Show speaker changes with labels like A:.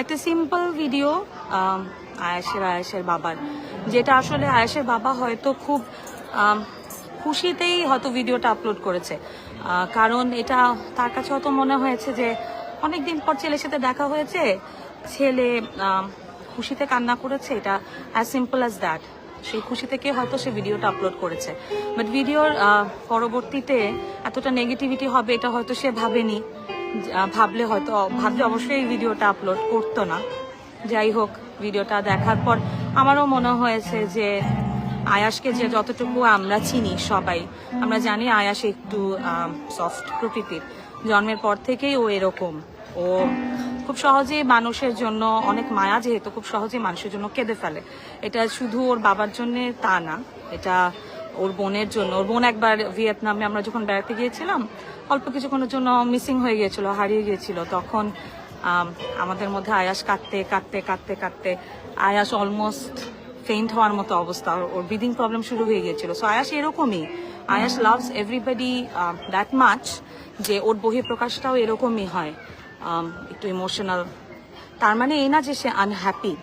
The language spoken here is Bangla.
A: একটা সিম্পল ভিডিও আয়েশের আয়েশের বাবার, যেটা আসলে আয়েশের বাবা হয়তো খুব খুশিতেই হয়তো ভিডিওটা আপলোড করেছে। কারণ এটা তার কাছে হয়তো মনে হয়েছে যে অনেকদিন পর ছেলের সাথে দেখা হয়েছে, ছেলে খুশিতে কান্না করেছে, এটা অ্যাজ সিম্পল অ্যাজ দ্যাট সেই খুশি থেকে হয়তো সে ভিডিওটা আপলোড করেছে। বাট ভিডিওর পরবর্তীতে এতটা নেগেটিভিটি হবে, এটা হয়তো সে ভাবেনি। ভাবলে হয়তো, ভাবলে অবশ্যই ভিডিওটা আপলোড করতো না। যাই হোক, ভিডিওটা দেখার পর আমারও মনে হয়েছে যে আয়াসকে যে যতটুকু আমরা চিনি সবাই, আমরা জানি আয়াস একটু সফট প্রকৃতির। জন্মের পর থেকেই ও এরকম। ও খুব সহজেই মানুষের জন্য অনেক মায়া, যেহেতু খুব সহজেই মানুষের জন্য কেঁদে ফেলে। এটা শুধু ওর বাবার জন্য তা না, এটা ওর বোনের জন্য। ওর বোন একবার ভিয়েতনামে আমরা যখন বেড়াতে গিয়েছিলাম অল্প কিছুক্ষণের জন্য মিসিং হয়ে গিয়েছিল হারিয়ে গিয়েছিল। তখন আমাদের মধ্যে আয়াস কাটতে কাটতে কাটতে কাটতে আয়াস অলমোস্ট ফেইন্ট হওয়ার মতো অবস্থা। ওর- ওর ব্রিদিং প্রবলেম শুরু হয়ে গিয়েছিল। সো আয়াস এরকমই। আয়াস লাভস এভরিবডি দ্যাট মাচ যে ওর বহিঃপ্রকাশটাও এরকমই হয়। একটু ইমোশনাল তার মানে এই না যে সে আনহ্যাপি